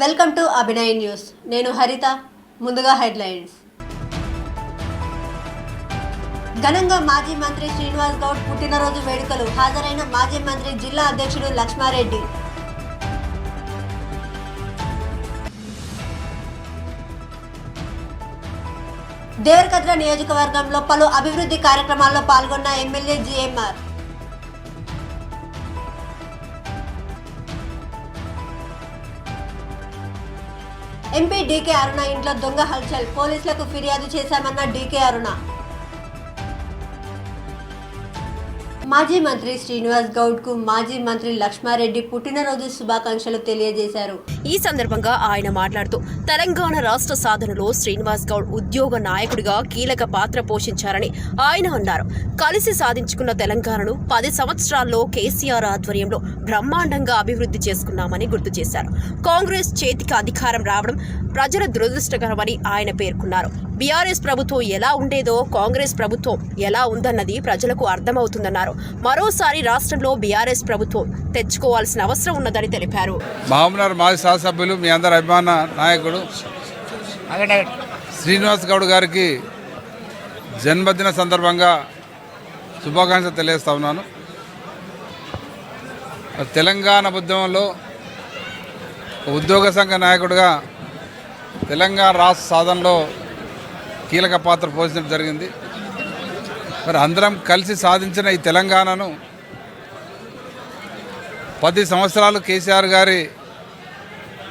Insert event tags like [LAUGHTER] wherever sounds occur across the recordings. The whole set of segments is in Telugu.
Welcome to Abhinay news. నేను హరిత. ముందుగా హెడ్లైన్స్. ఘనంగా మాజీ మంత్రి శ్రీనివాస్ గౌడ్ పుట్టినరోజు వేడుకలు. హాజరైన మాజీ మంత్రి జిల్లా అధ్యక్షుడు లక్ష్మారెడ్డి. దేవరకద్ర నియోజకవర్గంలో పలు అభివృద్ధి కార్యక్రమాల్లో పాల్గొన్న MLA GMR. MP DK Aruna ఇంట్లో దొంగ హల్చల్. పోలీసులకు ఫిర్యాదు చేశామన్న డీకే అరుణ. మాజీ మంత్రి శ్రీనివాస్ గౌడ్కు మాజీ మంత్రి లక్ష్మారెడ్డి పుట్టినరోజు శుభాకాంక్షలు తెలియజేశారు. ఈ సందర్భంగా ఆయన మాట్లాడుతూ తెలంగాణ రాష్ట్ర సాధనలో శ్రీనివాస్ గౌడ్ ఉద్యోగ నాయకుడిగా కీలక పాత్ర పోషించారని ఆయన అన్నారు. కలిసి సాధించుకున్న తెలంగాణను పది సంవత్సరాల్లో కేసీఆర్ ఆధ్వర్యంలో బ్రహ్మాండంగా అభివృద్ధి చేసుకున్నామని గుర్తు చేశారు. కాంగ్రెస్ చేతికి అధికారం రావడం ప్రజల దురదృష్టకరమని ఆయన పేర్కొన్నారు. బీఆర్ఎస్ ప్రభుత్వం ఎలా ఉండేదో కాంగ్రెస్ ప్రభుత్వం ఎలా ఉందన్నది ప్రజలకు అర్థమవుతుందన్నారు. మరోసారి రాష్ట్రంలో బీఆర్ఎస్ ప్రభుత్వం తెచ్చుకోవాల్సిన అవసరం ఉన్నదని తెలిపారు. మహబూబ్నగర్ మాజీ శాసనసభ్యులు మీ అందరి అభిమాన నాయకుడు శ్రీనివాస్ గౌడ్ గారికి జన్మదిన సందర్భంగా శుభాకాంక్షలు తెలియజేస్తా ఉన్నాను. తెలంగాణ ఉద్యమంలో ఉద్యోగ సంఘ నాయకుడిగా తెలంగాణ రాష్ట్ర సాధనలో కీలక పాత్ర పోషించడం జరిగింది. మరి అందరం కలిసి సాధించిన ఈ తెలంగాణను పది సంవత్సరాలు కేసీఆర్ గారి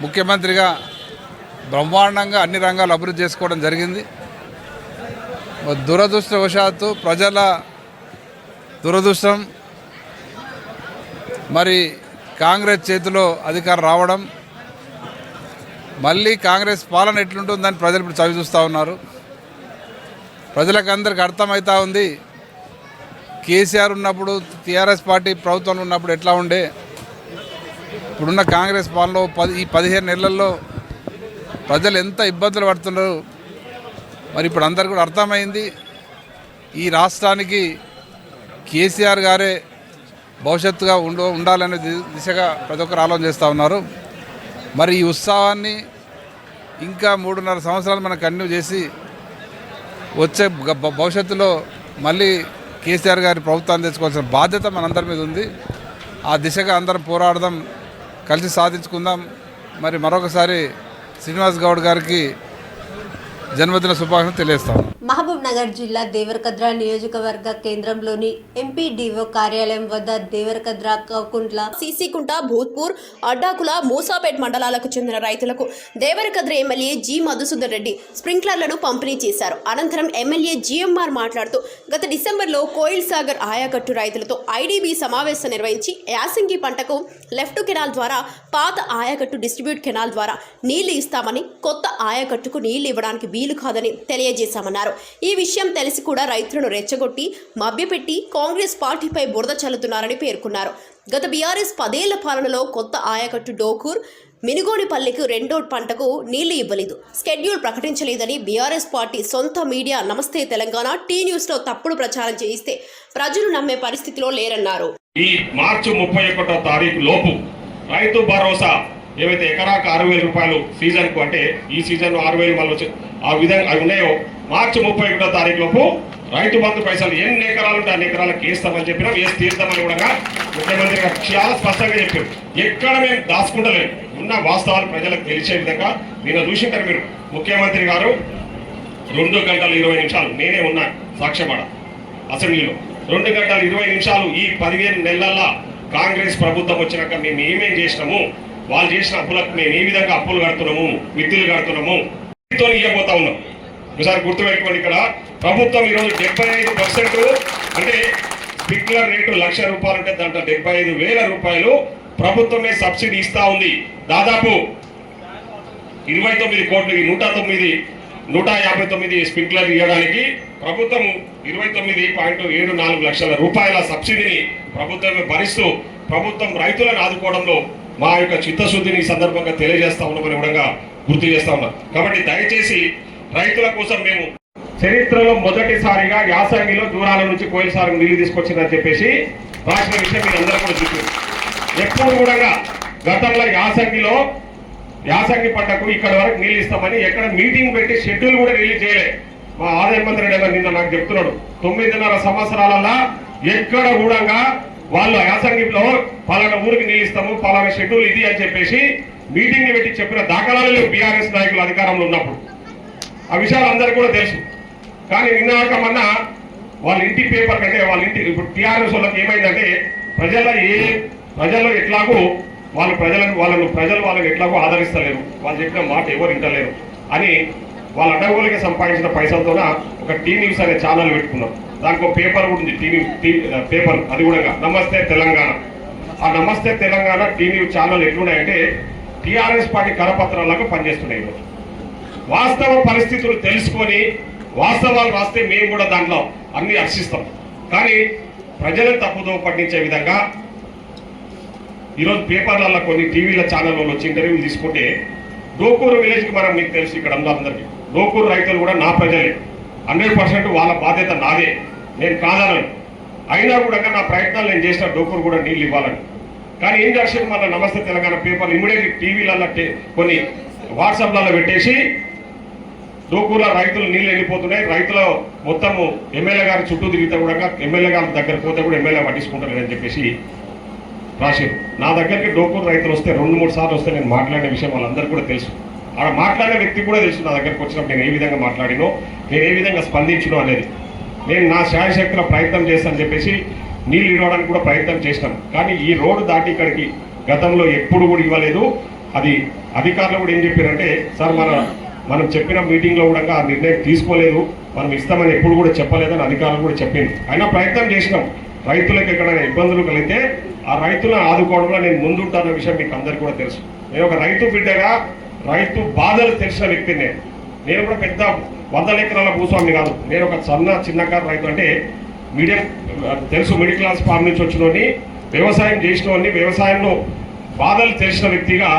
ముఖ్యమంత్రిగా బ్రహ్మాండంగా అన్ని రంగాలు అభివృద్ధి చేసుకోవడం జరిగింది. దురదృష్టవశాత్తు ప్రజల దురదృష్టం మరి కాంగ్రెస్ చేతిలో అధికారం రావడం మళ్ళీ కాంగ్రెస్ పాలన ఎట్లుంటుందని ప్రజలు ఇప్పుడు చవి చూస్తూ ఉన్నారు. ప్రజలకు అందరికి అర్థమవుతా ఉంది. కేసీఆర్ ఉన్నప్పుడు టీఆర్ఎస్ పార్టీ ప్రభుత్వంలో ఉన్నప్పుడు ఎట్లా ఉండే? ఇప్పుడున్న కాంగ్రెస్ పాలనలో పది ఈ పదిహేను నెలల్లో ప్రజలు ఎంత ఇబ్బందులు పడుతున్నారు? మరి ఇప్పుడు అందరు కూడా అర్థమైంది. ఈ రాష్ట్రానికి కేసీఆర్ గారే భవిష్యత్తుగా ఉండ ఉండాలనే ది- దిశగా ప్రతి ఒక్కరు ఆలోచన చేస్తూ ఉన్నారు. మరి ఈ ఉత్సాహాన్ని ఇంకా మూడున్నర సంవత్సరాలు మనం కంటిన్యూ చేసి వచ్చే గ- భవిష్యత్తులో మళ్ళీ కేసీఆర్ గారి ప్రభుత్వాన్ని తెచ్చుకోవాల్సిన బాధ్యత మనందరి మీద ఉంది. ఆ దిశగా అందరం పోరాడదాం కలిసి సాధించుకుందాం. మరి మరొకసారి శ్రీనివాస్ గౌడ్ గారికి జన్మదిన శుభాకాంక్షలు తెలియజేస్తాం మహబూబ్ నగర్ జిల్లా దేవరకద్ర నియోజకవర్గ కేంద్రంలోని ఎంపీడీఓ కార్యాలయం వద్ద దేవరకద్ర కౌకుంట్ల సీసీకుంట భూత్పూర్ అడ్డాకుల మూసాపేట్ మండలాలకు చెందిన రైతులకు దేవరకద్ర ఎమ్మెల్యే జి మధుసూదన్ రెడ్డి స్ప్రింక్లర్లను పంపిణీ చేశారు. అనంతరం ఎమ్మెల్యే జిఎంఆర్ మాట్లాడుతూ గత డిసెంబర్లో కోయిల్ సాగర్ ఆయాకట్టు రైతులతో ఐడీబీ సమావేశం నిర్వహించి యాసంగి పంటకు లెఫ్ట్ కెనాల్ ద్వారా పాత ఆయకట్టు డిస్ట్రిబ్యూట్ కెనాల్ ద్వారా నీళ్ళు ఇస్తామని కొత్త ఆయకట్టుకు నీళ్ళు ఇవ్వడానికి వీలు కాదని తెలియజేశామన్నారు. ఈ విషయం తెలిసి కూడా రైతులను రెచ్చగొట్టి మభ్యపెట్టి కాంగ్రెస్ పార్టీపై బురద చల్లుతున్నారని పేర్కొన్నారు. గత బీఆర్ఎస్ పదేళ్ళ పాలనలో కొత్త ఆయకట్టు డోకూర్ మినుగోడిపల్లికి రెండో పంటకు నీళ్ళు ఇవ్వలేదు. స్కెడ్యూల్ ప్రకటించలేదని బీఆర్ఎస్ పార్టీ సొంత మీడియా నమస్తే తెలంగాణ టీ న్యూస్లో తప్పుడు ప్రచారం చేయిస్తే ప్రజలు నమ్మే పరిస్థితిలో లేరన్నారు. ఈ మార్చి ముప్పై ఒకటో తారీఖు లోపు రైతు భరోసా ఏవైతే ఎకరాకు ఆరు వేల రూపాయలు సీజన్కు అంటే ఈ సీజన్ ఆరు వేలు మళ్ళీ ఆ విధంగా అవి ఉన్నాయో మార్చి ముప్పై ఒకటో తారీఖు లోపు రైతు బంధు పైసలు ఎన్ని ఎకరాలు ఉంటే అన్ని ఎకరాలకు వేస్తామని చెప్పినా వేసి తీర్థమని కూడా ముఖ్యమంత్రి గారు చాలా స్పష్టంగా చెప్పారు. ఎక్కడ మేము దాచుకుంటలేము ఉన్న వాస్తవాలు ప్రజలకు తెలిసే విధంగా నిన్న చూసింటారు మీరు. ముఖ్యమంత్రి గారు రెండు గంటల ఇరవై నిమిషాలు నేనే ఉన్నా సాక్ష్యపడ అసెంబ్లీలో. రెండు గంటల ఇరవై నిమిషాలు ఈ పదిహేను నెలల కాంగ్రెస్ ప్రభుత్వం వచ్చినాక మేము ఏమేం చేసినాము? వాళ్ళు చేసిన అప్పులకు మేము ఏ విధంగా అప్పులు కడుతున్నాము మిత్తులు కడుతున్నాము వీటితో ఇవ్వబోతా ఉన్నాం. ఒకసారి గుర్తుపెట్టుకోండి ఇక్కడ. ప్రభుత్వం ఈరోజు డెబ్బై ఐదు పర్సెంట్ అంటే స్ప్రింక్లర్ రేటు లక్ష రూపాయలు ఉంటే దాంట్లో డెబ్బై ఐదు వేల రూపాయలు ప్రభుత్వమే సబ్సిడీ ఇస్తా ఉంది. దాదాపు ఇరవై తొమ్మిది కోట్లు నూట తొమ్మిది నూట యాభై తొమ్మిది స్ప్రింక్లర్ ఇవ్వడానికి ప్రభుత్వం ఇరవై తొమ్మిది పాయింట్ ఏడు నాలుగు లక్షల రూపాయల సబ్సిడీని ప్రభుత్వమే భరిస్తూ ప్రభుత్వం రైతులను ఆదుకోవడంలో మా యొక్క చిత్తశుద్ధిని ఈ సందర్భంగా తెలియజేస్తా ఉన్నామని కూడా గుర్తు చేస్తా ఉన్నాం. కాబట్టి దయచేసి రైతుల కోసం మేము చరిత్రలో మొదటిసారిగా యాసంగిలో దూరాల నుంచి కోయిల సాగు నీళ్ళు తీసుకొచ్చిందని చెప్పేసి రాసిన విషయం మీరు అందరూ కూడా చూసారు ఎప్పుడు కూడా గతంలో యాసంగిలో యాసంగి పంటకు ఇక్కడ వరకు నీళ్ళు ఇస్తామని ఎక్కడ మీటింగ్ పెట్టి షెడ్యూల్ కూడా రిలీజ్ చేయలే. మా ఆదాయ మంత్రి నిన్న నాకు చెప్తున్నాడు తొమ్మిదిన్నర సంవత్సరాలలో ఎక్కడ కూడా వాళ్ళు యాసంగిలో పలానా ఊరికి నిలుస్తాము పలానా షెడ్యూల్ ఇది అని చెప్పేసి మీటింగ్ పెట్టి చెప్పిన దాఖలాలు లేవు బీఆర్ఎస్ నాయకులు అధికారంలో ఉన్నప్పుడు. ఆ విషయాలు అందరికీ కూడా తెలుసు. కానీ నిన్న మొన్న వాళ్ళ ఇంటి పేపర్ కంటే వాళ్ళ ఇంటి ఇప్పుడు టీఆర్ఎస్ వాళ్ళకి ఏమైందంటే ప్రజల ఏ ప్రజల్లో ఎట్లాగో వాళ్ళు ప్రజలను వాళ్ళను ప్రజలు వాళ్ళని ఎట్లాగో ఆదరిస్తలేరు. వాళ్ళు చెప్పిన మాట ఎవరు వింటలేరు అని వాళ్ళ అడ్డగోలకి సంపాదించిన పైసలతోన ఒక టీ న్యూస్ అనే ఛానల్ పెట్టుకున్నాం దానికి ఒక పేపర్ కూడా ఉంది టీవీ పేపర్ అది కూడా నమస్తే తెలంగాణ. ఆ నమస్తే తెలంగాణ టీవీ ఛానల్ ఎట్లున్నాయంటే టీఆర్ఎస్ పార్టీ కరపత్రాలాగా పనిచేస్తున్నాయి ఈరోజు. వాస్తవ పరిస్థితులు తెలుసుకొని వాస్తవాలు రాస్తే మేము కూడా దాంట్లో అన్ని హర్షిస్తాం. కానీ ప్రజలను తప్పుదో పట్టించే విధంగా ఈరోజు పేపర్లలో కొన్ని టీవీల ఛానల్లో వచ్చి ఇంటర్వ్యూలు తీసుకుంటే డోకూరు విలేజ్కి మనం మీకు తెలుసు ఇక్కడ అందరికీ. డోకూరు రైతులు కూడా నా ప్రజలే. హండ్రెడ్ పర్సెంట్ వాళ్ళ బాధ్యత నాదే. నేను కాదనను అయినా కూడా నా ప్రయత్నాలు నేను చేసిన డోకూరు కూడా నీళ్ళు ఇవ్వాలని. కానీ ఏం చేస్తుంది మన నమస్తే తెలంగాణ పేపర్ ఇమీడియట్లీ టీవీలలో కొన్ని వాట్సాప్లలో పెట్టేసి డోకూర్ల రైతులు నీళ్ళు వెళ్ళిపోతున్నాయి. రైతుల మొత్తము ఎమ్మెల్యే గారి చుట్టూ తిరిగితే కూడా ఎమ్మెల్యే గారి దగ్గర పోతే కూడా ఎమ్మెల్యే పట్టించుకుంటారని చెప్పేసి రాశారు నా దగ్గరికి డోకూరు రైతులు వస్తే రెండు మూడు సార్లు వస్తే నేను మాట్లాడిన విషయం వాళ్ళందరికీ కూడా తెలుసు. ఆడ మాట్లాడే వ్యక్తి కూడా తెలుసు నా దగ్గరకు వచ్చినప్పుడు నేను ఏ విధంగా మాట్లాడినో నేను ఏ విధంగా స్పందించినో అనేది. నేను నా శాయశక్తిలో ప్రయత్నం చేస్తానని చెప్పేసి నీళ్ళు ఇవ్వడానికి కూడా ప్రయత్నం చేసినాం కానీ ఈ రోడ్డు దాటి ఇక్కడికి గతంలో ఎప్పుడు కూడా ఇవ్వలేదు. అది అధికారులు కూడా ఏం చెప్పారంటే సార్ మన మనం చెప్పిన మీటింగ్లో కూడా ఆ నిర్ణయం తీసుకోలేదు. మనం ఇస్తామని ఎప్పుడు కూడా చెప్పలేదని అధికారులు కూడా చెప్పింది అయినా ప్రయత్నం చేసినాం. రైతులకు ఎక్కడైనా ఇబ్బందులు కలిగితే ఆ రైతులను ఆదుకోవడంలో నేను ముందుంటాన్న విషయం మీకు అందరికీ కూడా తెలుసు. నేను ఒక రైతు బిడ్డగా రైతు బాధలు తెలిసిన వ్యక్తినే. నేను నేను కూడా పెద్ద వందల ఎకరాల భూస్వామి కాదు. నేను ఒక సన్న చిన్నకారు రైతు అంటే మీడియం తెలుసు మిడిల్ క్లాస్ ఫామ్ నుంచి వచ్చినోని వ్యవసాయం చేసినోని వ్యవసాయంలో బాధలు తెలిసిన వ్యక్తిగా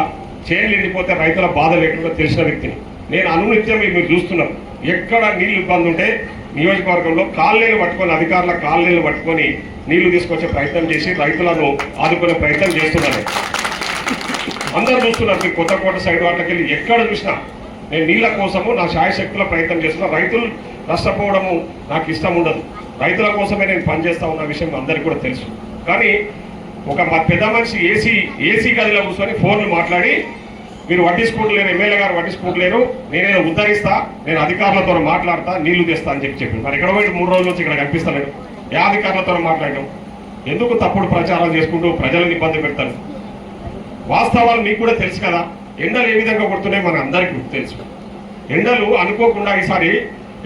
చేనులు ఎండిపోతే రైతుల బాధలు ఎక్కడో తెలిసిన వ్యక్తిని. నేను అనునిత్యం మీరు చూస్తున్నాను చూస్తున్నాం ఎక్కడ నీళ్ళు ఇబ్బంది ఉంటే నియోజకవర్గంలో కాలనీలు పట్టుకొని అధికారుల కాలనీలు పట్టుకొని నీళ్ళు తీసుకొచ్చే ప్రయత్నం చేసి రైతులను ఆదుకునే ప్రయత్నం చేస్తున్నాను. అందరు చూస్తున్నారు మీ కొత్తకోట సైడ్ వాళ్ళకి వెళ్ళి ఎక్కడ చూసినా. నేను నీళ్ళ కోసము నా శాయశక్తుల ప్రయత్నం చేస్తున్నా. రైతులు నష్టపోవడము నాకు ఇష్టం ఉండదు. రైతుల కోసమే నేను పనిచేస్తా ఉన్న విషయం అందరికీ కూడా తెలుసు. కానీ ఒక మా పెద్ద మనిషి ఏసీ ఏసీ గదిలో కూర్చొని ఫోన్లు మాట్లాడి మీరు పట్టించుకుంటలేరు ఎమ్మెల్యే గారు పట్టించుకుంటలేరు నేనేదో ఉద్ధరిస్తా నేను అధికారులతో మాట్లాడతా నీళ్ళు తెస్తా అని చెప్పి చెప్పి మరి ఎక్కడ పోయి మూడు రోజుల నుంచి ఇక్కడ కనిపిస్తలేడు. ఏ అధికారులతో మాట్లాడడం? ఎందుకు తప్పుడు ప్రచారం చేసుకుంటూ ప్రజలను ఇబ్బంది పెడతారు? వాస్తవాలు మీకు కూడా తెలుసు కదా. ఎండలు ఏ విధంగా కొడుతున్నాయి మన అందరికీ తెలుసు. ఎండలు అనుకోకుండా ఈసారి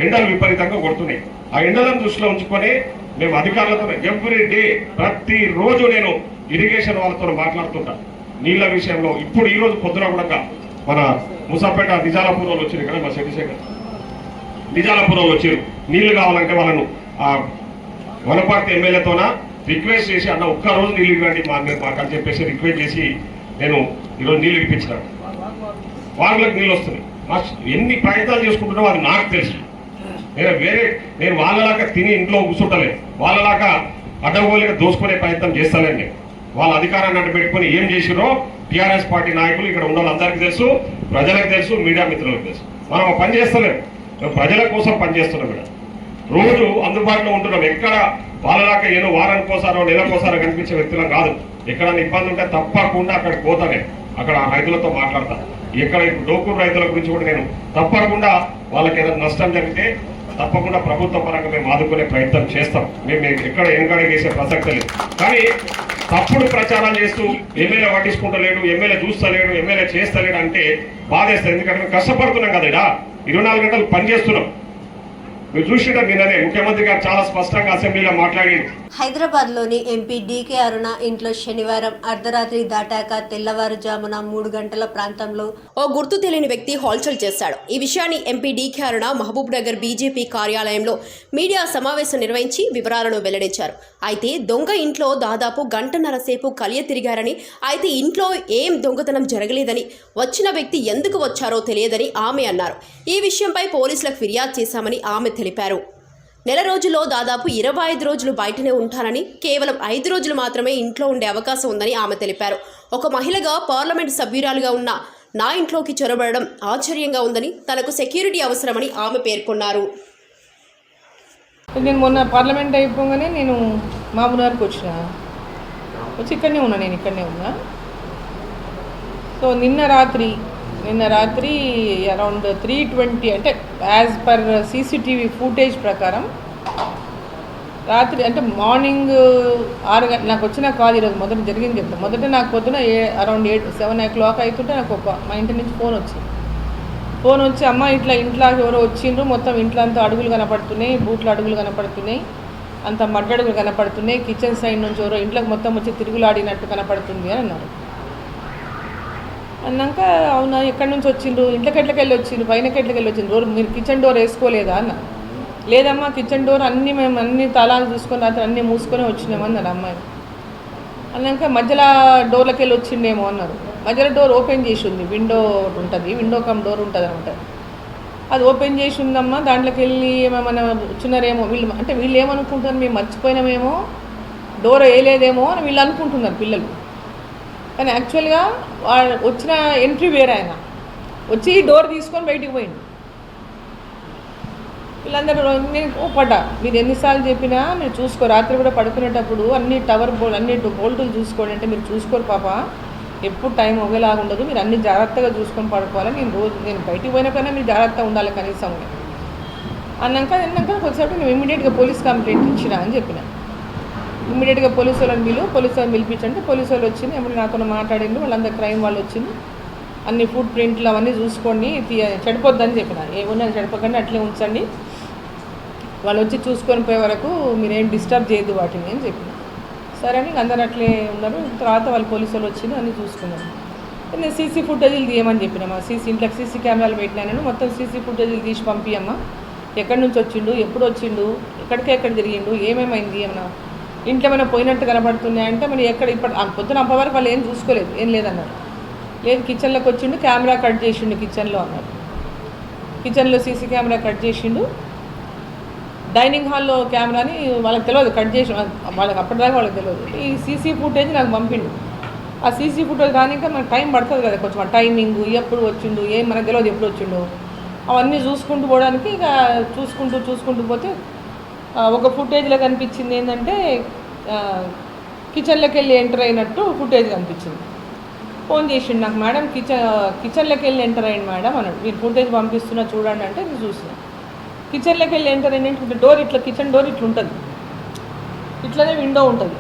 ఎండలు విపరీతంగా కొడుతున్నాయి. ఆ ఎండలను దృష్టిలో ఉంచుకొని మేము అధికారులతో ఎవ్రీ డే ప్రతిరోజు నేను ఇరిగేషన్ వాళ్ళతో మాట్లాడుతుంటా. నీళ్ళ విషయంలో ఇప్పుడు ఈ రోజు పొద్దున కూడా మన ముసాపేట నిజాలాపూర్లో వచ్చింది కదా మా శశిశేఖర్ నిజాలాపురంలో వచ్చారు నీళ్ళు కావాలంటే వాళ్ళను ఆ వనపర్తి ఎమ్మెల్యేతోన రిక్వెస్ట్ చేసి అన్న ఒక్క రోజు నీళ్ళు ఇవ్వండి మా మాకు అని చెప్పేసి రిక్వెస్ట్ చేసి నేను ఈరోజు నీళ్ళు ఇప్పించినాను వాళ్ళకి నీళ్ళు వస్తున్నాయి. మా ఎన్ని ప్రయత్నాలు చేసుకుంటున్నామో అది నాకు తెలుసు. నేను వేరే నేను వాళ్ళలాగా తిని ఇంట్లో కూర్చుంటలేదు వాళ్ళలాగా అడ్డగోలిగా దోసుకునే ప్రయత్నం చేస్తానండి నేను. వాళ్ళ అధికారాన్ని అడ్డు పెట్టుకొని ఏం చేసిరో టీఆర్ఎస్ పార్టీ నాయకులు ఇక్కడ ఉన్న వాళ్ళందరికీ తెలుసు ప్రజలకు తెలుసు మీడియా మిత్రులకు తెలుసు. మనం పని చేస్తలేము ప్రజల కోసం పనిచేస్తున్నాం ఇక్కడ. రోజు అందుబాటులో ఉంటున్నాం. ఎక్కడ వాళ్ళలాగా ఏదో వారానికి కోసారో నెలకోసారో కనిపించే వ్యక్తులం కాదు. ఎక్కడైనా ఇబ్బంది ఉంటే తప్పకుండా అక్కడికి పోతానే. అక్కడ ఆ రైతులతో మాట్లాడతా. ఎక్కడ డోకూరు రైతుల గురించి కూడా నేను తప్పకుండా వాళ్ళకి ఏదైనా నష్టం జరిగితే తప్పకుండా ప్రభుత్వ పరంగా మేము ఆదుకునే ప్రయత్నం చేస్తాం. మేము ఎక్కడ వెనకడే చేసే ప్రసక్తి లేదు. కానీ తప్పుడు ప్రచారం చేస్తూ ఎమ్మెల్యే పట్టించుకుంటలేడు ఎమ్మెల్యే చూస్తలేడు ఎమ్మెల్యే చేస్తలేడు అంటే బాధేస్తుంది ఎందుకంటే కష్టపడుతున్నాం కదా ఇడా. ఇరవై నాలుగు గంటలు పనిచేస్తున్నాం. మీరు చూసినా నిన్ననే ముఖ్యమంత్రి గారు చాలా స్పష్టంగా అసెంబ్లీలో మాట్లాడి హైదరాబాద్లోని ఎంపీ డీకే అరుణ ఇంట్లో శనివారం అర్ధరాత్రి దాటాక తెల్లవారుజామున మూడు గంటల ప్రాంతంలో ఓ గుర్తు తెలియని వ్యక్తి హోల్చల్ చేశాడు. ఈ విషయాన్ని MP DK Aruna Mahabubnagar BJP కార్యాలయంలో మీడియా సమావేశం నిర్వహించి వివరాలను వెల్లడించారు. అయితే దొంగ ఇంట్లో దాదాపు గంటన్నర సేపు కలియ తిరిగారని అయితే ఇంట్లో ఏం దొంగతనం జరగలేదని వచ్చిన వ్యక్తి ఎందుకు వచ్చారో తెలియదని ఆమె అన్నారు. ఈ విషయంపై పోలీసులకు ఫిర్యాదు చేశామని ఆమె తెలిపారు. నెల రోజుల్లో దాదాపు ఇరవై ఐదు రోజులు బయటనే ఉంటారని కేవలం ఐదు రోజులు మాత్రమే ఇంట్లో ఉండే అవకాశం ఉందని ఆమె తెలిపారు. ఒక మహిళగా పార్లమెంట్ సభ్యురాలుగా ఉన్న నా ఇంట్లోకి చొరబడడం ఆశ్చర్యంగా ఉందని తనకు సెక్యూరిటీ అవసరమని ఆమె పేర్కొన్నారు. నేను మొన్న పార్లమెంట్ అయిపోగానే నేను మామూలుగారికి వచ్చిన. వచ్చి ఇక్కడనే ఉన్నా నేను ఇక్కడనే ఉన్నా. సో నిన్న రాత్రి నిన్న రాత్రి అరౌండ్ త్రీ ట్వంటీ అంటే యాజ్ పర్ సీసీటీవీ ఫుటేజ్ ప్రకారం రాత్రి అంటే మార్నింగ్ ఆరు గంట నాకు వచ్చిన కాల్ ఈరోజు మొదట జరిగింది చెప్తాను మొదట నాకు పొద్దున ఏ around eight seven o'clock అవుతుంటే నాకు ఒక మా ఇంటి నుంచి ఫోన్ వచ్చింది. ఫోన్ వచ్చి అమ్మ ఇట్లా ఇంట్లో ఎవరో వచ్చిండ్రు మొత్తం ఇంట్లో అంతా అడుగులు కనపడుతున్నాయి బూట్లు అడుగులు కనపడుతున్నాయి అంత మడ్డడుగులు కనపడుతున్నాయి కిచెన్ సైడ్ నుంచి ఎవరో ఇంట్లోకి మొత్తం వచ్చి తిరుగులాడినట్టు కనపడుతుంది అని అన్నారు. అన్నాక అవునా ఎక్కడి నుంచి వచ్చిండ్రు? ఇంట్లోకి ఎట్లకి వెళ్ళి వచ్చిండ్రు పైనకి ఎట్లకి వెళ్ళి వచ్చిండ్రు డోర్ మీరు కిచెన్ డోర్ వేసుకోలేదా అన్న. లేదమ్మా కిచెన్ డోర్ అన్నీ మేము అన్ని తాళాలు చూసుకొని రాత్రి అన్నీ మూసుకొని వచ్చినామన్నారు అమ్మాయి. అన్నాక మధ్యలో డోర్లకి వెళ్ళి వచ్చిండేమో అన్నారు. మధ్యలో డోర్ ఓపెన్ చేసి ఉంది. విండో ఉంటుంది. విండో కమ్ డోర్ ఉంటుంది అనమాట. అది ఓపెన్ చేసి ఉందమ్మా. దాంట్లోకి వెళ్ళి ఏమైనా వచ్చినారేమో. వీళ్ళు అంటే వీళ్ళు ఏమనుకుంటున్నారు? మేము మర్చిపోయినామేమో. డోర్ వేయలేదేమో అని వీళ్ళు అనుకుంటున్నారు పిల్లలు. కానీ యాక్చువల్గా వాళ్ళు వచ్చిన ఎంట్రీ వేరే ఆయన. వచ్చి డోర్ తీసుకొని బయటికి పోయింది వీళ్ళందరూ నేను కోపడ్డా మీరు ఎన్నిసార్లు చెప్పినా మీరు చూసుకో రాత్రి కూడా పడుకునేటప్పుడు అన్ని టవర్ బోల్ అన్ని బోల్టులు చూసుకోండి అంటే మీరు చూసుకోరు పాప. ఎప్పుడు టైం ఒకేలాగా ఉండదు. మీరు అన్ని జాగ్రత్తగా చూసుకొని పడుకోవాలి. నేను రోజు నేను బయటికి పోయినప్పుడైనా మీరు జాగ్రత్తగా ఉండాలి కనీసం. అన్నాక అన్నాక కొద్దిసేపు నేను ఇమీడియట్గా పోలీస్ కంప్లైంట్ ఇచ్చిన అని చెప్పిన. ఇమీడియట్గా పోలీసు వాళ్ళని పిలువు పోలీసు వాళ్ళని పిలిపించంటే పోలీసు వాళ్ళు వచ్చింది ఎప్పుడు నాతో మాట్లాడిండు వాళ్ళందరూ క్రైమ్ వాళ్ళు వచ్చింది అన్ని ఫుడ్ ప్రింట్లు అవన్నీ చూసుకోండి చెడిపోద్దని చెప్పిన ఏమున్నా చెడిపోకండి అట్లే ఉంచండి. వాళ్ళు వచ్చి చూసుకొని పోయే వరకు మీరేం డిస్టర్బ్ చేయొద్దు వాటిని అని చెప్పిన సరే అని అందరు అట్లే ఉన్నారు. తర్వాత వాళ్ళు పోలీసు వాళ్ళు వచ్చింది అన్నీ చూసుకున్నారు. నేను సీసీ ఫుటేజీలు తీయమని చెప్పిన సీసీ ఇంట్లోకి సీసీ కెమెరాలు పెట్టినాను మొత్తం సీసీ ఫుటేజీలు తీసి పంపియమ్మా ఎక్కడి నుంచి వచ్చిండు ఎప్పుడు వచ్చిండు ఎక్కడికి ఎక్కడ తిరిగిండు ఏమేమైంది ఏమన్నా ఇంట్లో ఏమైనా పోయినట్టు కనబడుతున్నాయి అంటే మరి ఎక్కడ ఇప్పటి పొద్దున అప్ప వరకు వాళ్ళు ఏం చూసుకోలేదు ఏం లేదన్నారు. లేదు కిచెన్లోకి వచ్చిండు కెమెరా కట్ చేసిండు కిచెన్లో అన్నారు. కిచెన్లో సీసీ కెమెరా కట్ చేసిండు. డైనింగ్ హాల్లో కెమెరాని వాళ్ళకి తెలియదు కట్ చేసి వాళ్ళకి అప్పటిదాకా వాళ్ళకి తెలియదు ఈ సీసీ ఫుటేజ్ నాకు పంపిండు. ఆ సీసీ ఫుటేజ్ రానిక మనకు టైం పడుతుంది కదా కొంచెం టైమింగ్ ఎప్పుడు వచ్చిండు ఏం మనకు తెలియదు ఎప్పుడు వచ్చిండు. అవన్నీ చూసుకుంటూ పోవడానికి ఇక చూసుకుంటూ చూసుకుంటూ పోతే ఒక ఫుటేజ్లో కనిపించింది ఏంటంటే కిచెన్లోకి వెళ్ళి ఎంటర్ అయినట్టు ఫుటేజ్ కనిపించింది. ఫోన్ చేసిండు నాకు మేడం కిచెన్ కిచెన్లోకి వెళ్ళి ఎంటర్ అయ్యింది మేడం అన్నాడు. మీరు ఫుటేజ్ పంపిస్తున్నా చూడండి అంటే నేను చూసిన కిచెన్లోకి వెళ్ళి ఎంటర్ అయినట్టు డోర్ ఇట్లా కిచెన్ డోర్ ఇట్లా ఉంటుంది. ఇట్లనే విండో ఉంటుంది.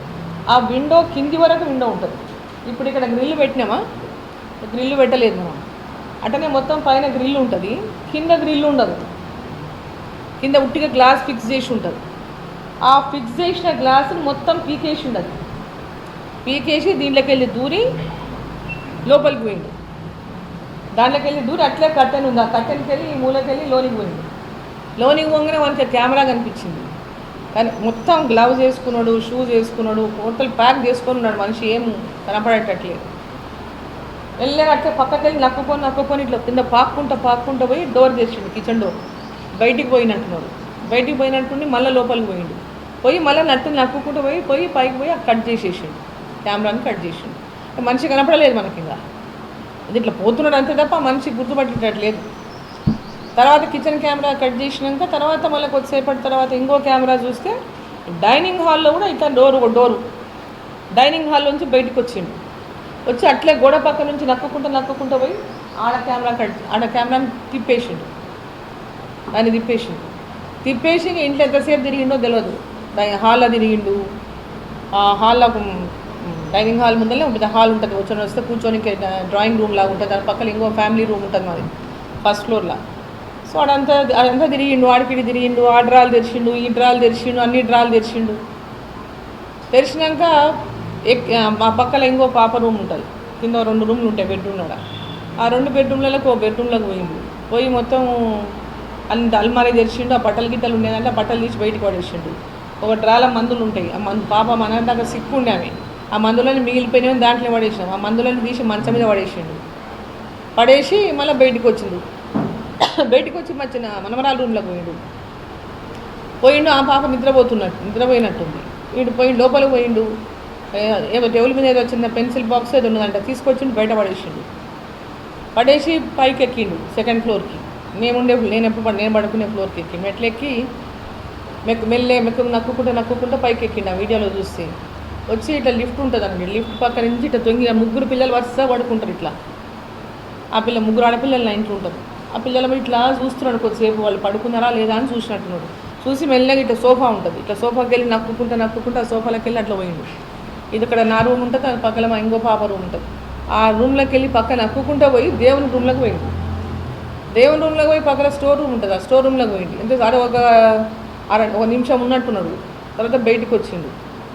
ఆ విండో కింది వరకు విండో ఉంటుంది. ఇప్పుడు ఇక్కడ గ్రిల్ పెట్టినామా? గ్రిల్ పెట్టలేదు మనం. అటనే మొత్తం పైన గ్రిల్ ఉంటుంది. కింద గ్రిల్ ఉండదు. కింద ఉట్టిగా గ్లాస్ ఫిక్స్ చేసి ఉంటుంది. ఆ ఫిక్స్ చేసిన గ్లాసును మొత్తం పీకేసి ఉండదు పీకేసి దీంట్లోకి వెళ్ళి దూరి లోపలికి పోయింది దాంట్లోకి వెళ్ళి దూరి అట్లే కట్టెన్ ఉంది. ఆ కట్టెన్కి వెళ్ళి ఈ మూలకి వెళ్ళి లోనికి పోయింది లోనికి పోగానే మనకి కెమెరా కనిపించింది. కానీ మొత్తం గ్లౌజ్ వేసుకున్నాడు షూస్ వేసుకున్నాడు టోటల్ ప్యాక్ చేసుకొని ఉన్నాడు మనిషి. ఏం కనపడేటట్లేదు. వెళ్ళారు అట్లే పక్కకి వెళ్ళి నక్కుకొని నక్కుకొని ఇట్లా కింద పాక్కుంటా పాక్కుంటా పోయి డోర్ తెచ్చిండు కిచెన్ డోర్ బయటికి పోయినట్టున్నాడు బయటికి పోయినట్టుండి మళ్ళీ లోపలికి పోయిండు. పోయి మళ్ళీ నట్టు నక్కుకుంటూ పోయి పోయి పైకి పోయి కట్ చేసేసిండు. కెమెరాని కట్ చేసిండు. మనిషి కనపడలేదు మనకి ఇంకా. అది ఇట్లా పోతున్నాడు అంతే తప్ప మనిషి గుర్తుపట్టేటట్లేదు. తర్వాత కిచెన్ కెమెరా కట్ చేసినాక తర్వాత మళ్ళీ కొద్దిసేపటి తర్వాత ఇంకో కెమెరా చూస్తే డైనింగ్ హాల్లో కూడా ఇట్లా డోర్ డోరు. డైనింగ్ హాల్ నుంచి బయటకు వచ్చిండు. వచ్చి అట్లే గోడ పక్క నుంచి నక్కుకుంటూ నక్కుకుంటూ పోయి ఆడ కెమెరా కట్ ఆడ కెమెరాని తిప్పేసిండు. దాన్ని తిప్పేసిండు. తిప్పేసి ఇంట్లో ఎంతసేపు తిరిగిండో తెలియదు హాల్లో తిరిగిండు. ఆ హాల్లో డైనింగ్ హాల్ ముందరనే పెద్ద హాల్ ఉంటుంది. వచ్చి వస్తే కూర్చొని డ్రాయింగ్ రూమ్ లాగా ఉంటుంది. దాని పక్కన ఇంకో ఫ్యామిలీ రూమ్ ఉంటుంది మాది. ఫస్ట్ ఫ్లోర్లో సో అడంతా అదంతా తిరిగిండు. ఆడికిడి తిరిగిండు. ఆ డ్రాలు తెరిచిండు ఈ డ్రాలు తెరిచిండు అన్ని డ్రాలు తెరిచిండు. తెరిచినాక మా పక్కన ఇంకో పాప రూమ్ ఉంటుంది. కింద రెండు రూమ్లు ఉంటాయి. బెడ్రూమ్ ఆడ ఆ రెండు బెడ్రూమ్లకు ఓ బెడ్రూమ్లోకి పోయిండు. పోయి మొత్తం అంత అల్మారీ తెరిచిండు ఆ బట్టలు గిట్టలు ఉండేదంటే ఆ బట్టలు తీసి బయటకు పడేసిండు. ఒక డ్రాల మందులు ఉంటాయి. ఆ మందు పాప మన దాకా సిక్కు ఆమె ఆ మందులని మిగిలిపోయినవి దాంట్లో పడేసినాం. ఆ మందులని తీసి మంచం మీద పడేసిండు. పడేసి మళ్ళీ బయటికి వచ్చిండు. [COUGHS] బయటికి వచ్చి మచ్చిన మనమరాల రూమ్లోకి పోయిండు. పోయిండు ఆ పాప నిద్రపోతున్నట్టు నిద్రపోయినట్టుంది. వీడు పోయి లోపలికి పోయిండు. ఏదో ఏమో టేబుల్ మీద ఏదో చిన్న పెన్సిల్ బాక్స్ ఏదో ఉన్నదంట తీసుకొచ్చిండు బయట పడేసిండు. పడేసి పైకి ఎక్కిండు సెకండ్ ఫ్లోర్కి. మేముండే నేను ఎప్పుడు నేను పడుకునే ఫ్లోర్కి ఎక్కి మెట్లెక్కి మెక్కు మెల్లే మెక్కు నక్కుకుంటూ నక్కుకుంటూ పైకి ఎక్కిండు ఆ వీడియోలో చూస్తే. వచ్చి ఇట్లా లిఫ్ట్ ఉంటుంది అండి లిఫ్ట్ పక్క నుంచి ఇట్లా తొంగి ముగ్గురు పిల్లలు వరుస పడుకుంటారు ఇట్లా. ఆ పిల్ల ముగ్గురు ఆడపిల్లలు నా ఇంట్లో ఉంటారు. ఆ పిల్లల మీద ఇట్లా చూస్తున్నాడు కొద్దిసేపు వాళ్ళు పడుకున్నారా లేదా అని చూసినట్టున్నాడు. చూసి మెల్లగా ఇట్లా సోఫా ఉంటుంది. ఇట్లా సోఫాకి వెళ్ళి నక్కుకుంటా నక్కుకుంటా ఆ సోఫాలోకి వెళ్ళి అట్లా పోయిండు. ఇది ఇక్కడ నా రూమ్ ఉంటుంది దాని పక్కన మా ఇంకో పాప రూమ్ ఉంటుంది. ఆ రూమ్లోకి వెళ్ళి పక్కన నక్కుకుంటా పోయి దేవుని రూమ్లోకి పోయిండు. దేవుని రూమ్లోకి పోయి పక్కన స్టోర్ రూమ్ ఉంటుంది. ఆ స్టోర్ రూమ్లోకి పోయింది ఎంత ఆడ ఒక అర ఒక నిమిషం ఉన్నట్టున్నాడు. తర్వాత బయటికి వచ్చిండు.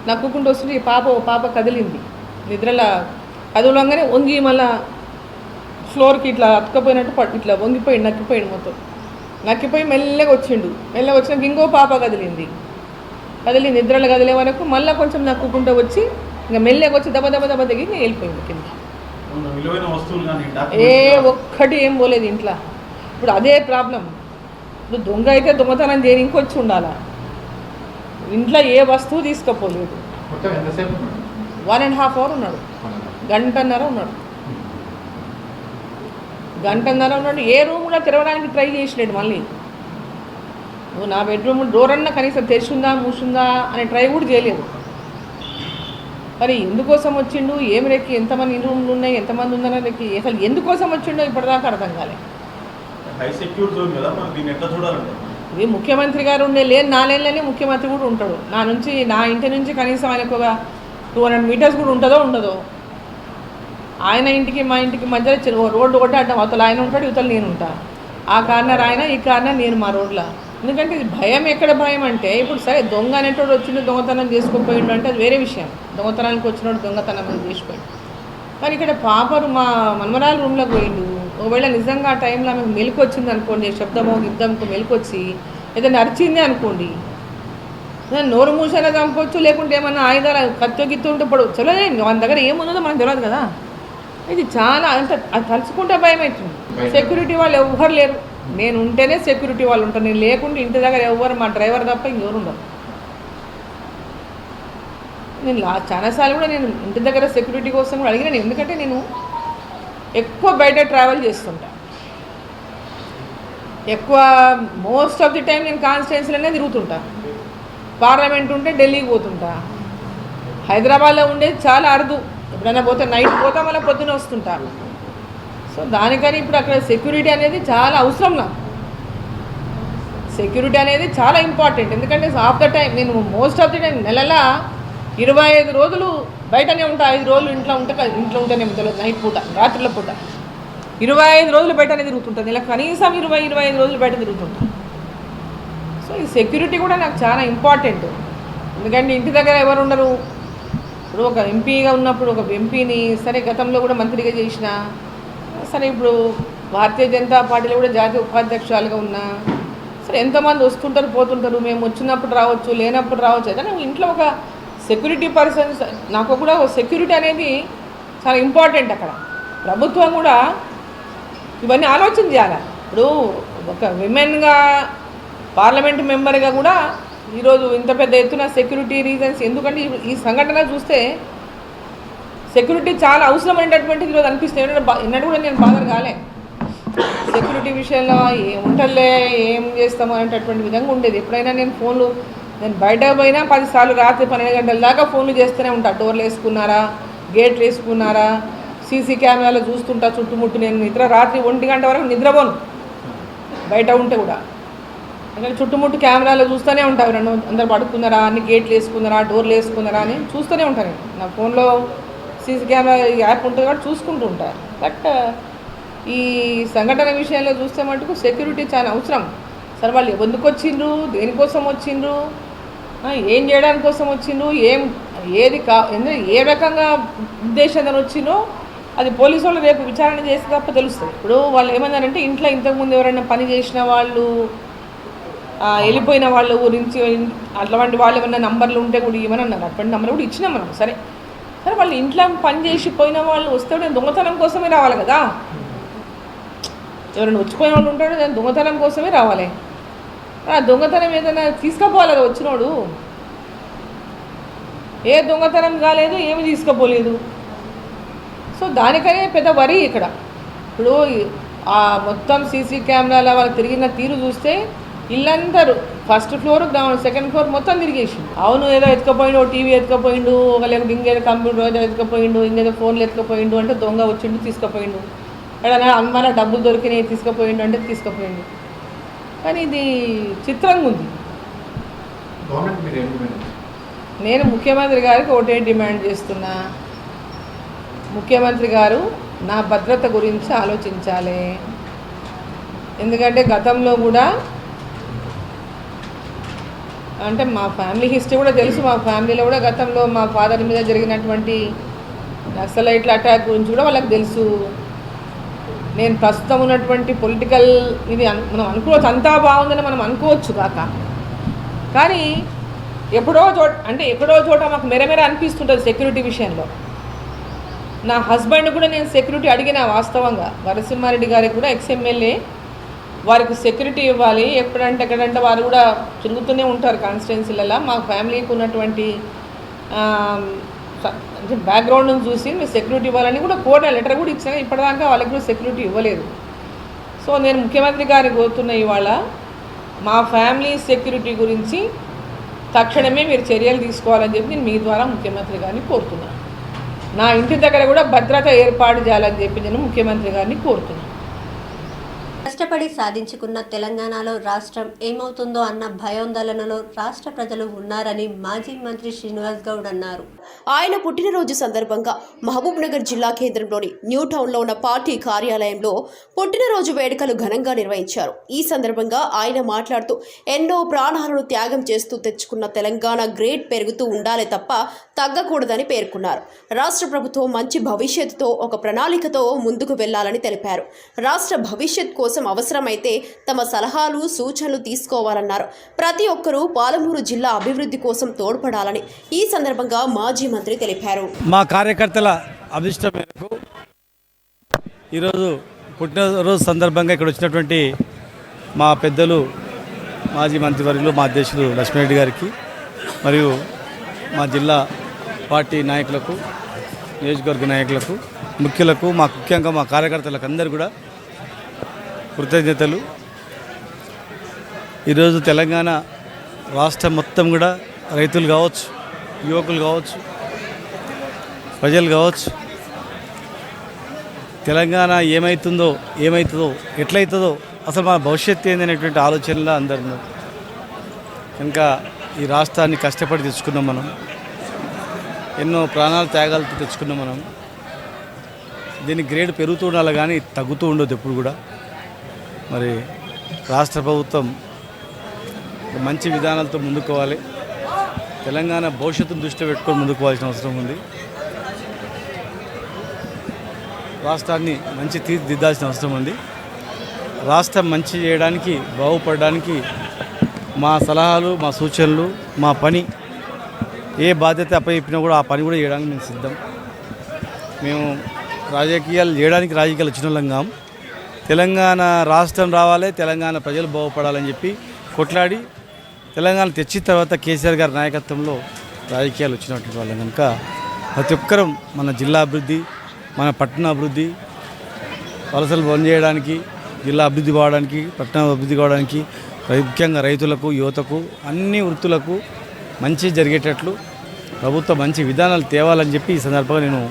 నక్కుకుంటూ వస్తుంటే ఈ పాప పాప కదిలింది. నిద్రలా కదలంగానే వంగి మళ్ళా ఫ్లోర్కి ఇట్లా అతుకపోయినట్టు పట్ ఇట్లా వంగిపోయిండు నక్కిపోయిండు మొత్తం. నక్కిపోయి మెల్లగా వచ్చిండు. మెల్లగా వచ్చినాక ఇంకో పాప కదిలింది. కదిలి నిద్రలు కదిలే వరకు మళ్ళీ కొంచెం నక్కుకుంటూ వచ్చి ఇంకా మెల్లగా వచ్చి దెబ్బ దెబ్బ దెబ్బ తగ్గి ఇంకా వెళ్ళిపోయింది కానీ ఏ ఒక్కటి ఏం పోలేదు ఇంట్లో. ఇప్పుడు అదే ప్రాబ్లం. ఇప్పుడు దొంగ అయితే దొంగతనం చేయని ఇంకొచ్చి ఉండాలా. ఇంట్లో ఏ వస్తువు తీసుకపోలేదు? వన్ అండ్ హాఫ్ అవర్ ఉన్నాడు. గంటన్నర ఉన్నాడు. గంటన్నర ఉన్నాడు. ఏ రూమ్ కూడా తెరవడానికి ట్రై చేసినాడు మళ్ళీ. నువ్వు నా బెడ్రూమ్ డోర్ అన్న కనీసం తెరిచిందా మూసిందా అని ట్రై కూడా చేయలేదు. మరి ఎందుకోసం వచ్చిండు? ఏమి రెక్కి ఎంతమంది రూమ్లు ఉన్నాయి? ఎంతమంది ఉందన్న రెక్కి అసలు ఎందుకోసం వచ్చిండో ఇప్పటిదాకా అర్థం కాలే. హై సెక్యూర్ జోన్ కదా మనం దీన్ని ఎట్లా చూడాలంటే? ఇది ముఖ్యమంత్రి గారు ఉండే లేని నాలుగేళ్ళనే ముఖ్యమంత్రి కూడా ఉంటాడు. నా నుంచి నా ఇంటి నుంచి కనీసం ఆయనకు ఒక టూ హండ్రెడ్ మీటర్స్ కూడా ఉంటుందో ఉండదో. ఆయన ఇంటికి మా ఇంటికి మధ్యలో రోడ్డు ఒకటి అడ్డం అవతల ఆయన ఉంటాడు ఇవతల నేను ఉంటా. ఆ కార్నర్ ఆయన ఈ కార్నర్ నేను మా రోడ్లో ఎందుకంటే ఇది భయం ఎక్కడ భయం అంటే ఇప్పుడు సరే దొంగ అనేటోడు వచ్చిండు దొంగతనం చేసుకోపోయిండు అంటే అది వేరే విషయం. దొంగతనానికి వచ్చినోడు దొంగతనం అది చేసిపోయిండు మరి ఇక్కడ పాపరు మా మన్మరాల రూమ్లోకి పోయిండు. ఒకవేళ నిజంగా ఆ టైంలో ఆమెకు మెలకు వచ్చింది అనుకోండి శబ్దమో యుద్ధంకు మెలకు వచ్చి ఏదైనా అరిచింది అనుకోండి నోరు మూసైనా చంపొచ్చు లేకుంటే ఏమన్నా ఆయుధాలు కత్తి గిత్తు ఉంటే ఇప్పుడు చలో మన దగ్గర ఏమున్నదో మనకు తెలియదు కదా. ఇది చాలా అంటే అది తలుచుకుంటే భయం అవుతుంది. సెక్యూరిటీ వాళ్ళు ఎవ్వరు లేరు. నేను ఉంటేనే సెక్యూరిటీ వాళ్ళు ఉంటారు. నేను లేకుంటే ఇంటి దగ్గర ఎవ్వరు మా డ్రైవర్ తప్ప ఇంకెవరు ఉండరు. నేను లా చాలాసార్లు కూడా నేను ఇంటి దగ్గర సెక్యూరిటీ కోసం కూడా అడిగినాను. ఎందుకంటే నేను ఎక్కువ బయట ట్రావెల్ చేస్తుంటా. ఎక్కువ మోస్ట్ ఆఫ్ ది టైం నేను కాన్స్టిట్యున్సీలోనే తిరుగుతుంటా. పార్లమెంట్ ఉంటే ఢిల్లీకి పోతుంటా. హైదరాబాద్లో ఉండేది చాలా అరుదు. ఎప్పుడైనా పోతే నైట్ పోతా మళ్ళీ పొద్దున వస్తుంటా. సో దానికని ఇప్పుడు అక్కడ సెక్యూరిటీ అనేది చాలా అవసరం నాకు. సెక్యూరిటీ అనేది చాలా ఇంపార్టెంట్ ఎందుకంటే ఆఫ్ ద టైం నేను మోస్ట్ ఆఫ్ ది టైం నెలలా ఇరవై ఐదు రోజులు బయటనే ఉంటా ఐదు రోజులు ఇంట్లో ఉంటే ఇంట్లో ఉంటేనే తెలియదు నైట్ పూట రాత్రుల పూట. ఇరవై ఐదు రోజులు బయటనే తిరుగుతుంటుంది ఇలా కనీసం ఇరవై ఇరవై ఐదు రోజులు బయట తిరుగుతుంటా. సో ఈ సెక్యూరిటీ కూడా నాకు చాలా ఇంపార్టెంట్ ఎందుకంటే ఇంటి దగ్గర ఎవరు ఉండరు. ఇప్పుడు ఒక ఎంపీగా ఉన్నప్పుడు ఒక ఎంపీని సరే గతంలో కూడా మంత్రిగా చేసిన సరే ఇప్పుడు భారతీయ జనతా పార్టీలో కూడా జాతీయ ఉపాధ్యక్షురాలుగా ఉన్నా సరే ఎంతమంది వస్తుంటారు పోతుంటారు మేము వచ్చినప్పుడు రావచ్చు లేనప్పుడు రావచ్చు అయితే నాకు ఇంట్లో ఒక సెక్యూరిటీ పర్సన్స్ నాకు కూడా సెక్యూరిటీ అనేది చాలా ఇంపార్టెంట్ అక్కడ. ప్రభుత్వం కూడా ఇవన్నీ ఆలోచన చేయాలి. ఇప్పుడు ఒక విమెన్గా పార్లమెంట్ మెంబర్గా కూడా ఈరోజు ఇంత పెద్ద ఎత్తున సెక్యూరిటీ రీజన్స్ ఎందుకంటే ఈ- ఈ సంఘటన చూస్తే సెక్యూరిటీ చాలా అవసరం అనేటటువంటి ఈరోజు అనిపిస్తుంది. ఎందుకంటే ఎన్నడూ కూడా నేను బాధలు కాలే. సెక్యూరిటీ విషయంలో ఏం ఉంటలే ఏం చేస్తాము అనేటటువంటి విధంగా ఉండేది. ఎప్పుడైనా నేను ఫోన్లు నేను బయట పోయినా పదిసార్లు రాత్రి పన్నెండు గంటల దాకా ఫోన్లు చేస్తూనే ఉంటా. డోర్లు వేసుకున్నారా? గేట్లు వేసుకున్నారా? సీసీ కెమెరాలో చూస్తుంటా చుట్టుముట్టు నేను. నిద్ర రాత్రి ఒంటి గంట వరకు నిద్రపోను. బయట ఉంటే కూడా. ఎందుకంటే చుట్టుముట్టు కెమెరాలో చూస్తూనే ఉంటాను నన్ను అందరు పడుకున్నారా? అన్ని గేట్లు వేసుకున్నారా? డోర్లు వేసుకున్నారా? అని చూస్తూనే ఉంటాను నేను. నా ఫోన్లో సీసీ కెమెరా యాప్ ఉంటుంది కాబట్టి చూసుకుంటూ ఉంటాను బట్ ఈ సంఘటన విషయంలో చూస్తే మటుకు సెక్యూరిటీ చాలా అవసరం. సరే వాళ్ళు ఎందుకు వచ్చిండ్రు? దేనికోసం వచ్చిండ్రు? ఏం చేయడానికి కోసం వచ్చిండ్రు ఏం ఏది కా ఎందుకంటే ఏ రకంగా ఉద్దేశంతో వచ్చినో అది పోలీసు వాళ్ళు రేపు విచారణ చేస్తే తప్ప తెలుస్తుంది. ఇప్పుడు వాళ్ళు ఏమన్నారంటే ఇంట్లో ఇంతకుముందు ఎవరైనా పని చేసిన వాళ్ళు వెళ్ళిపోయిన వాళ్ళ గురించి అట్లాంటి వాళ్ళు ఏమైనా నంబర్లు ఉంటే కూడా ఇవ్వని అన్నారు అటువంటి నంబర్ కూడా ఇచ్చినాం మనం సరే. సరే వాళ్ళు ఇంట్లో పని చేసి పోయిన వాళ్ళు వస్తే నేను దొంగతనం కోసమే రావాలి కదా. ఎవరైనా వచ్చిపోయిన వాళ్ళు ఉంటాడో నేను దొంగతనం కోసమే రావాలి. దొంగతనం ఏదైనా తీసుకుపోవాలి కదా వచ్చినోడు? ఏ దొంగతనం కాలేదు ఏమి తీసుకుపోలేదు? సో దానికనే పెద్ద వరి ఇక్కడ. ఇప్పుడు ఆ మొత్తం సీసీ కెమెరాల వాళ్ళు తిరిగిన తీరు చూస్తే ఇల్లందరూ first floor ground second floor మొత్తం తిరిగేసి అవును ఏదో ఎత్తుకపోయిండు టీవీ ఎత్తుకపోయిండు ఒక లేకపోతే ఇంకేదో కంప్యూటర్ ఏదో ఎత్తుకపోయిండు ఇంకేదో ఫోన్లు ఎత్తుకపోయిండు అంటే దొంగ వచ్చిండు తీసుకుపోయిండు. ఏదైనా అమ్మాల డబ్బులు దొరికినాయి తీసుకుపోయిండు అంటే తీసుకుపోయిండు. కానీ ఇది చిత్రంగా ఉంది. నేను ముఖ్యమంత్రి గారికి ఒకటే డిమాండ్ చేస్తున్నా. ముఖ్యమంత్రి గారు నా భద్రత గురించి ఆలోచించాలి. ఎందుకంటే గతంలో కూడా అంటే మా ఫ్యామిలీ హిస్టరీ కూడా తెలుసు. మా ఫ్యామిలీలో కూడా గతంలో మా ఫాదర్ మీద జరిగినటువంటి నక్సలైట్ల అటాక్ గురించి కూడా వాళ్ళకి తెలుసు. నేను ప్రస్తుతం ఉన్నటువంటి పొలిటికల్ ఇది మనం అనుకోవచ్చు అంతా బాగుందని మనం అనుకోవచ్చు కాక. కానీ ఎప్పుడో చోట అంటే ఎక్కడో చోట మాకు మెరమెర అనిపిస్తుంటుంది సెక్యూరిటీ విషయంలో. నా హస్బెండ్ కూడా నేను సెక్యూరిటీ అడిగిన వాస్తవంగా నరసింహారెడ్డి గారికి కూడా ఎక్స్ఎమ్మెల్యే వారికి సెక్యూరిటీ ఇవ్వాలి ఎప్పుడంటే ఎక్కడంటే వారు కూడా తిరుగుతూనే ఉంటారు కాన్స్టిట్యున్సీలలో మా ఫ్యామిలీకి ఉన్నటువంటి ఆమ్, స- అంటే చూసి మీరు సెక్యూరిటీ ఇవ్వాలని కూడా కోట లెటర్ కూడా ఇచ్చాను ఇప్పటిదాకా వాళ్ళకి కూడా సెక్యూరిటీ ఇవ్వలేదు. సో నేను ముఖ్యమంత్రి గారికి కోరుతున్న ఇవాళ మా ఫ్యామిలీ సెక్యూరిటీ గురించి తక్షణమే మీరు చర్యలు తీసుకోవాలని చెప్పి నేను మీ ద్వారా ముఖ్యమంత్రి గారిని కోరుతున్నాను నా ఇంటి దగ్గర కూడా భద్రత ఏర్పాటు చేయాలని చెప్పి నేను ముఖ్యమంత్రి గారిని కోరుతున్నాను కష్టపడి సాధించుకున్న తెలంగాణలో రాష్ట్రం ఏమవుతుందో అన్న భయోందోళనలో రాష్ట్ర ప్రజలు ఉన్నారని మాజీ మంత్రి శ్రీనివాస్ గౌడ్ అన్నారు. ఆయన పుట్టినరోజు సందర్భంగా మహబూబ్ నగర్ జిల్లా కేంద్రంలోని న్యూ టౌన్లో ఉన్న పార్టీ కార్యాలయంలో పుట్టినరోజు వేడుకలు ఘనంగా నిర్వహించారు. ఈ సందర్భంగా ఆయన మాట్లాడుతూ ఎన్నో ప్రాణాలను త్యాగం చేస్తూ తెచ్చుకున్న తెలంగాణ గ్రేడ్ పెరుగుతూ ఉండాలి తప్ప తగ్గకూడదని పేర్కొన్నారు. రాష్ట్ర ప్రభుత్వం మంచి భవిష్యత్తుతో ఒక ప్రణాళికతో ముందుకు వెళ్ళాలని తెలిపారు. రాష్ట్ర భవిష్యత్ కోసం అవసరమైతే తమ సలహాలు సూచనలు తీసుకోవాలన్నారు. ప్రతి ఒక్కరూ పాలమూరు జిల్లా అభివృద్ధి కోసం తోడ్పడాలని ఈ సందర్భంగా మాజీ మంత్రి తెలిపారు. మా కార్యకర్తల అభిష్టం మేరకు ఈరోజు పుట్టినరోజు సందర్భంగా ఇక్కడ వచ్చినటువంటి మా పెద్దలు మాజీ మంత్రివర్యులు మా అధ్యక్షులు లక్ష్మీరెడ్డి గారికి మరియు మా జిల్లా పార్టీ నాయకులకు నియోజకవర్గ నాయకులకు ముఖ్యులకు మా ముఖ్యంగా మా కార్యకర్తలకు అందరూ కూడా కృతజ్ఞతలు. ఈరోజు తెలంగాణ రాష్ట్రం మొత్తం కూడా రైతులు కావచ్చు యువకులు కావచ్చు ప్రజలు కావచ్చు తెలంగాణ ఏమవుతుందో ఏమవుతుందో ఎట్లయితుందో అసలు మన భవిష్యత్తు ఏందనేటువంటి ఆలోచనలో అందరు ఉన్నారు కనుక ఈ రాష్ట్రాన్ని కష్టపడి తెచ్చుకున్నాం మనం. ఎన్నో ప్రాణాలు త్యాగాలతో తెచ్చుకున్నాం మనం. దీని గ్రేడ్ పెరుగుతూ ఉండాలి కానీ తగ్గుతూ ఉండదు ఎప్పుడు కూడా. మరి రాష్ట్ర ప్రభుత్వం మంచి విధానాలతో ముందుకోవాలి. తెలంగాణ భవిష్యత్తును దృష్టి పెట్టుకొని ముందుకు పోవాల్సిన అవసరం ఉంది. రాష్ట్రాన్ని మంచి తీర్చిదిద్దాల్సిన అవసరం ఉంది. రాష్ట్రం మంచి చేయడానికి బాగుపడడానికి మా సలహాలు మా సూచనలు మా పని ఏ బాధ్యత అప్పచెప్పినా కూడా ఆ పని కూడా చేయడానికి మేము సిద్ధం. మేము రాజకీయాలు చేయడానికి రాజకీయాలు వచ్చిన వాళ్ళం కాము తెలంగాణ రాష్ట్రం రావాలి తెలంగాణ ప్రజలు బాగుపడాలని చెప్పి కొట్లాడి తెలంగాణ తెచ్చిన తర్వాత కేసీఆర్ గారి నాయకత్వంలో రాజకీయాలు వచ్చినటువంటి వాళ్ళు కనుక ప్రతి ఒక్కరం మన జిల్లా అభివృద్ధి మన పట్టణ అభివృద్ధి వలసలు బంద్ చేయడానికి జిల్లా అభివృద్ధి కావడానికి పట్టణ అభివృద్ధి కావడానికి ముఖ్యంగా రైతులకు యువతకు అన్ని వృత్తులకు మంచి జరిగేటట్లు ప్రభుత్వం మంచి విధానాలు తేవాలని చెప్పి ఈ సందర్భంగా నేను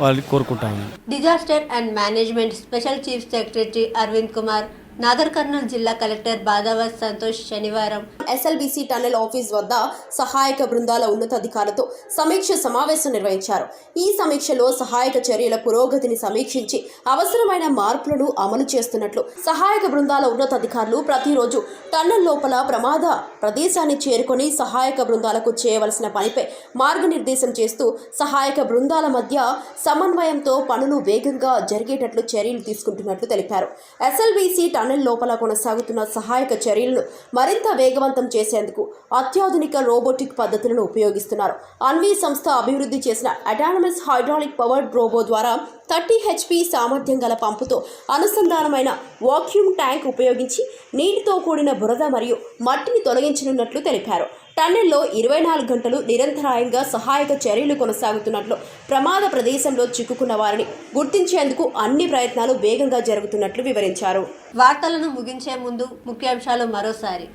వాళ్ళు కోరుకుంటాము. Disaster and management special chief secretary Arvind Kumar Nagar Kurnool జిల్లా కలెక్టర్ బాదావత్ సంతోష్ శనివారం ఎస్ఎల్బీసీ టన్నెల్ ఆఫీస్ వద్ద సహాయక బృందాల ఉన్నతాధికారులతో సమీక్ష సమావేశం నిర్వహించారు. ఈ సమీక్షలో సహాయక చర్యల పురోగతిని సమీక్షించి అవసరమైన మార్పులను అమలు చేస్తున్నట్లు సహాయక బృందాల ఉన్నతాధికారులు ప్రతిరోజు టన్నెల్ లోపల ప్రమాద ప్రదేశాన్ని చేరుకొని సహాయక బృందాలకు చేయవలసిన పనిపై మార్గనిర్దేశం చేస్తూ సహాయక బృందాల మధ్య సమన్వయంతో పనులు వేగంగా జరిగేటట్లు చర్యలు తీసుకుంటున్నట్లు తెలిపారు. ఎస్ఎల్బీసీ టన్నెల్ లోపల కొనసాగుతున్న సహాయక చర్యలను మరింత వేగవంతం చేసేందుకు అత్యాధునిక రోబోటిక్ పద్ధతులను ఉపయోగిస్తున్నారు. అన్వీ సంస్థ అభివృద్ధి చేసిన అటానమస్ హైడ్రాలిక్ పవర్డ్ రోబో ద్వారా థర్టీ హెచ్పి సామర్థ్యం గల పంపుతో అనుసంధానమైన వాక్యూమ్ ట్యాంక్ ఉపయోగించి నీటితో కూడిన బురద మరియు మట్టిని తొలగించనున్నట్లు తెలిపారు. టన్నెల్లో ఇరవై నాలుగు గంటలు నిరంతరాయంగా సహాయక చర్యలు కొనసాగుతున్నట్లు ప్రమాద ప్రదేశంలో చిక్కుకున్న వారిని గుర్తించేందుకు అన్ని ప్రయత్నాలు వేగంగా జరుగుతున్నట్లు వివరించారు. వార్తలను ముగించే ముందు ముఖ్యాంశాలు మరోసారి.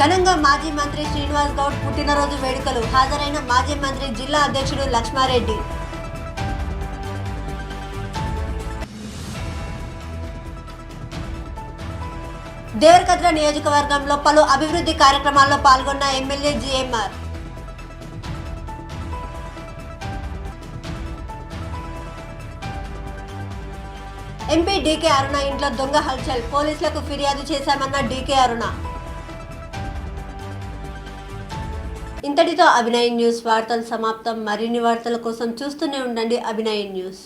ఘనంగా మాజీ మంత్రి శ్రీనివాస్ గౌడ్ పుట్టినరోజు వేడుకలు. హాజరైన మాజీ మంత్రి జిల్లా అధ్యక్షుడు లక్ష్మారెడ్డి. దేవరకద్ర నియోజకవర్గంలో పలు అభివృద్ధి కార్యక్రమాల్లో పాల్గొన్న MLA GMR. MP DK Aruna ఇంట్లో దొంగ హల్చల్ పోలీసులకు ఫిర్యాదు చేశామన్న డీకే అరుణ. ఇంతటితో అభినయ్ న్యూస్ వార్తలు సమాప్తం. మరిన్ని వార్తల కోసం చూస్తూనే ఉండండి అభినయ్ న్యూస్.